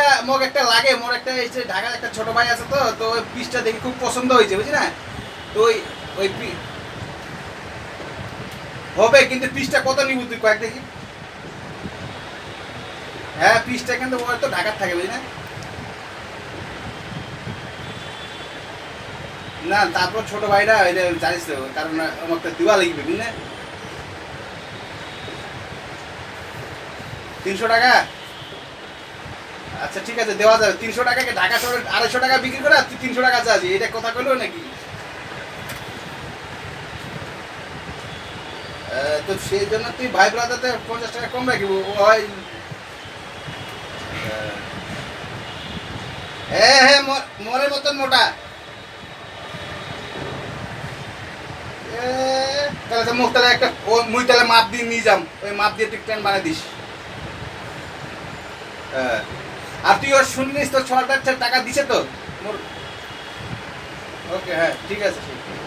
একটা মোক একটা লাগে মোর একটা যে ঢাকার একটা ছোট ভাই আছে তো তো ওই পিসটা খুব পছন্দ হয়েছে না? তো ওই ওই হবে, কিন্তু পিসটা কত তুই কয়েক দেখি? হ্যাঁ পিসটা কিন্তু ওই তো ঢাকার থাকে, বুঝলি না? না, তারপর ছোট ভাইরা জানিস তো কারণ আমার তো দিওয়া লাগবে, বুঝলি তিনশো টাকা? আচ্ছা ঠিক আছে, দেওয়া যাবে। তিনশো টাকাকে ঢাকা শহরে আড়াইশো টাকা বিক্রি করে আর তিনশো টাকা চাচ্ছি এটা কথা কইলো নাকি? তো সেই জন্য তুই ভাই ব্রাদারতে পঞ্চাশ টাকা কম রাখিব। হয় হ্যাঁ হ্যাঁ মরের মতন মোটা। তাহলে তো মুখ তাহলে একটা ও মুই তাহলে মাপ দিয়ে নিয়ে যাম। ওই মাপ দিয়ে তুই প্ল্যান বানিয়ে দিস। হ্যাঁ। আর তুই ওর শুনিস তো ছ টাকা দিছে তো? ওকে হ্যাঁ ঠিক আছে ঠিক আছে।